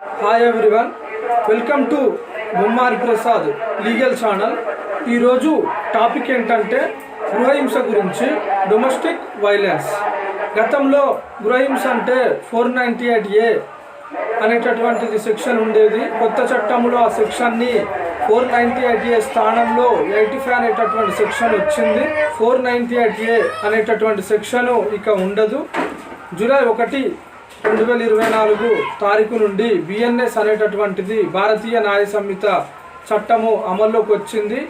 Hi everyone welcome to Bommari Prasad legal channel ఈరోజు topic ఏంటంటే గృహహింస గురించి డొమెస్టిక్ వైలెన్స్ గతంలో గృహహింస అంటే ఫోర్ నైంటీ ఎయిట్ ఏ అనేటటువంటిది సెక్షన్ ఉండేది. కొత్త చట్టంలో ఆ సెక్షన్ని ఫోర్ నైంటీ ఎయిట్ ఏ స్థానంలో ఎయిటీ ఫైవ్ అనేటటువంటి సెక్షన్ వచ్చింది. ఫోర్ నైంటీ ఎయిట్ ఏ అనేటటువంటి సెక్షన్ ఇక ఉండదు. జూలై ఒకటి రెండు వేల ఇరవై నాలుగు తారీఖు నుండి బిఎన్ఎస్ అనేటటువంటిది భారతీయ న్యాయ సంహిత చట్టము అమల్లోకి వచ్చింది.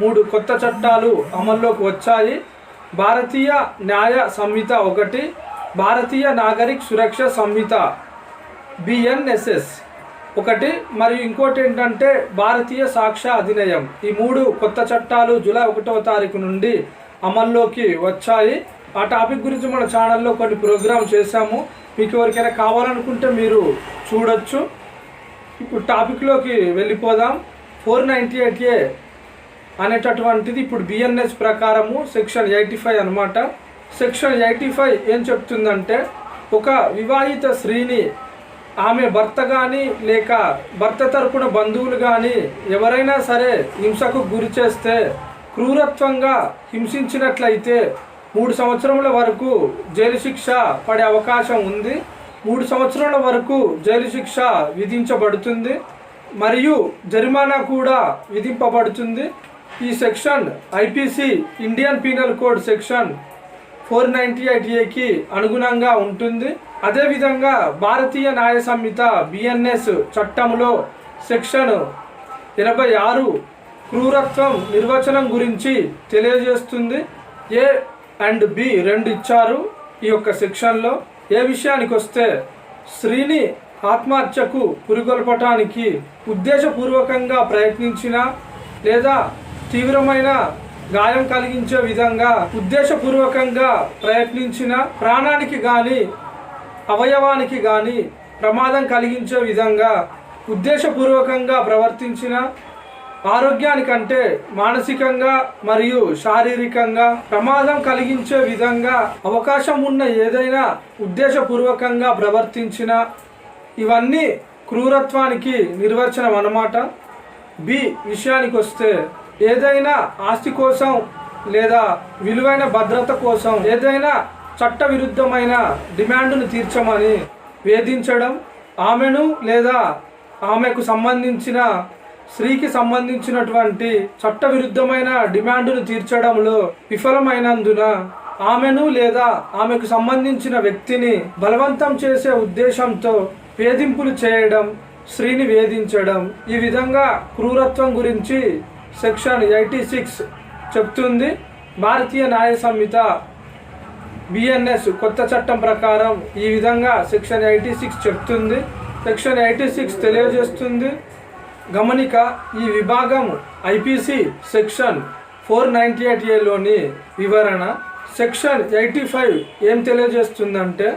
మూడు కొత్త చట్టాలు అమల్లోకి వచ్చాయి. భారతీయ న్యాయ సంహిత ఒకటి భారతీయ నాగరిక్ సురక్ష సంహిత బిఎన్ఎస్ఎస్ ఒకటి మరియు ఇంకోటి ఏంటంటే భారతీయ సాక్ష్య అధినయం. ఈ మూడు కొత్త చట్టాలు జూలై ఒకటవ తారీఖు నుండి అమల్లోకి వచ్చాయి. ఆ టాపిక్ గురించి మన ఛానల్లో కొన్ని ప్రోగ్రామ్ చేశాము. మీకు ఎవరికైనా కావాలనుకుంటే మీరు చూడొచ్చు. ఇప్పుడు టాపిక్లోకి వెళ్ళిపోదాం. ఫోర్ నైంటీ ఎయిట్ ఏ అనేటటువంటిది ఇప్పుడు బిఎన్ఎస్ ప్రకారము సెక్షన్ ఎయిటీ ఫైవ్ అనమాట సెక్షన్ ఎయిటీ ఫైవ్ ఏం చెప్తుందంటే ఒక వివాహిత స్త్రీని ఆమె భర్త కానీ లేక భర్త తరపున బంధువులు కానీ ఎవరైనా సరే హింసకు గురి చేస్తే క్రూరత్వంగా హింసించినట్లయితే మూడు సంవత్సరముల వరకు జైలు శిక్ష పడే అవకాశం ఉంది. మూడు సంవత్సరాల వరకు జైలు శిక్ష విధించబడుతుంది. మరియు జరిమానా కూడా విధింపబడుతుంది. ఈ section IPC Indian penal code section four ninety eight ఏకి అనుగుణంగా ఉంటుంది. అదేవిధంగా భారతీయ న్యాయ సంహిత బిఎన్ఎస్ చట్టంలో సెక్షన్ ఎనభై ఆరు క్రూరత్వం నిర్వచనం గురించి తెలియజేస్తుంది. ఏ అండ్ బి రెండు ఇచ్చారు ఈ యొక్క సెక్షన్లో. ఏ విషయానికి వస్తే స్త్రీని ఆత్మహత్యకు పురిగొల్పటానికి ఉద్దేశపూర్వకంగా ప్రయత్నించిన లేదా తీవ్రమైన గాయం కలిగించే విధంగా ఉద్దేశపూర్వకంగా ప్రయత్నించిన ప్రాణానికి కానీ అవయవానికి కానీ ప్రమాదం కలిగించే విధంగా ఉద్దేశపూర్వకంగా ప్రవర్తించిన ఆరోగ్యానికంటే మానసికంగా మరియు శారీరకంగా ప్రమాదం కలిగించే విధంగా అవకాశం ఉన్న ఏదైనా ఉద్దేశపూర్వకంగా ప్రవర్తించిన ఇవన్నీ క్రూరత్వానికి నిర్వచనం అన్నమాట బి విషయానికి వస్తే ఏదైనా ఆస్తి కోసం లేదా విలువైన భద్రత కోసం ఏదైనా చట్టవిరుద్ధమైన డిమాండ్ను తీర్చమని వేధించడం ఆమెను లేదా ఆమెకు సంబంధించిన స్త్రీకి సంబంధించినటువంటి చట్టవిరుద్ధమైన డిమాండ్ను తీర్చడంలో విఫలమైనందున ఆమెను లేదా ఆమెకు సంబంధించిన వ్యక్తిని బలవంతం చేసే ఉద్దేశంతో వేధింపులు చేయడం స్త్రీని వేధించడం ఈ విధంగా క్రూరత్వం గురించి సెక్షన్ ఎయిటీ సిక్స్ చెప్తుంది. భారతీయ న్యాయ సంహిత బిఎన్ఎస్ కొత్త చట్టం ప్రకారం ఈ విధంగా సెక్షన్ ఎయిటీ సిక్స్ చెప్తుంది. సెక్షన్ ఎయిటీ సిక్స్ తెలియజేస్తుంది. గమనిక ఈ విభాగం IPC section four ninety eight ఏలోని వివరణ. సెక్షన్ ఎయిటీ ఫైవ్ ఏం తెలియజేస్తుందంటే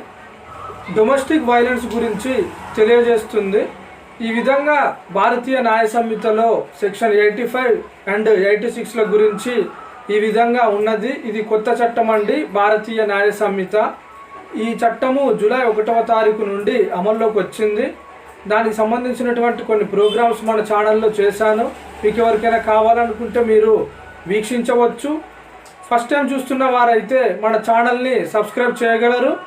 డొమెస్టిక్ వైలెన్స్ గురించి తెలియజేస్తుంది. ఈ విధంగా భారతీయ న్యాయ సంహితలో section eighty five and eighty సిక్స్ల గురించి ఈ విధంగా ఉన్నది. ఇది కొత్త చట్టం అండి భారతీయ న్యాయ సంహిత. ఈ చట్టము జూలై ఒకటవ తారీఖు నుండి అమల్లోకి వచ్చింది. దానికి సంబంధించినటువంటి కొన్ని ప్రోగ్రామ్స్ మన ఛానల్లో చేశాను. మీకు ఎవరికైనా కావాలనుకుంటే మీరు వీక్షించవచ్చు. ఫస్ట్ టైం చూస్తున్న వారైతే మన ఛానల్ని సబ్స్క్రైబ్ చేయగలరు.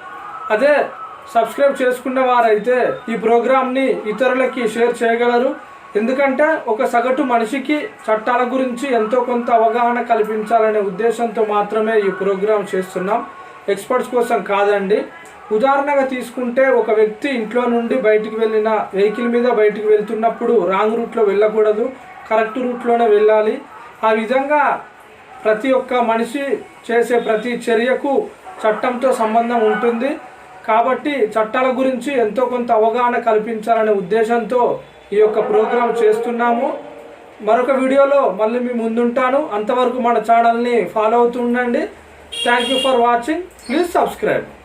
అదే సబ్స్క్రైబ్ చేసుకున్న వారైతే ఈ ప్రోగ్రామ్ని ఇతరులకి షేర్ చేయగలరు. ఎందుకంటే ఒక సగటు మనిషికి చట్టాల గురించి ఎంతో కొంత అవగాహన కల్పించాలనే ఉద్దేశంతో మాత్రమే ఈ ప్రోగ్రాం చేస్తున్నాం. ఎక్స్పర్ట్స్ కోసం కాదండి. ఉదాహరణగా తీసుకుంటే ఒక వ్యక్తి ఇంట్లో నుండి బయటికి వెళ్ళిన వెహికల్ మీద బయటికి వెళ్తున్నప్పుడు రాంగ్ రూట్లో వెళ్ళకూడదు కరెక్ట్ రూట్లోనే వెళ్ళాలి. ఆ విధంగా ప్రతి ఒక్క మనిషి చేసే ప్రతి చర్యకు చట్టంతో సంబంధం ఉంటుంది. కాబట్టి చట్టాల గురించి ఎంతో కొంత అవగాహన కల్పించాలనే ఉద్దేశంతో ఈ యొక్క ప్రోగ్రాం చేస్తున్నాము. మరొక వీడియోలో మళ్ళీ మీ ముందుంటాను. అంతవరకు మన ఛానల్ని follow అవుతుండండి thank you for watching please subscribe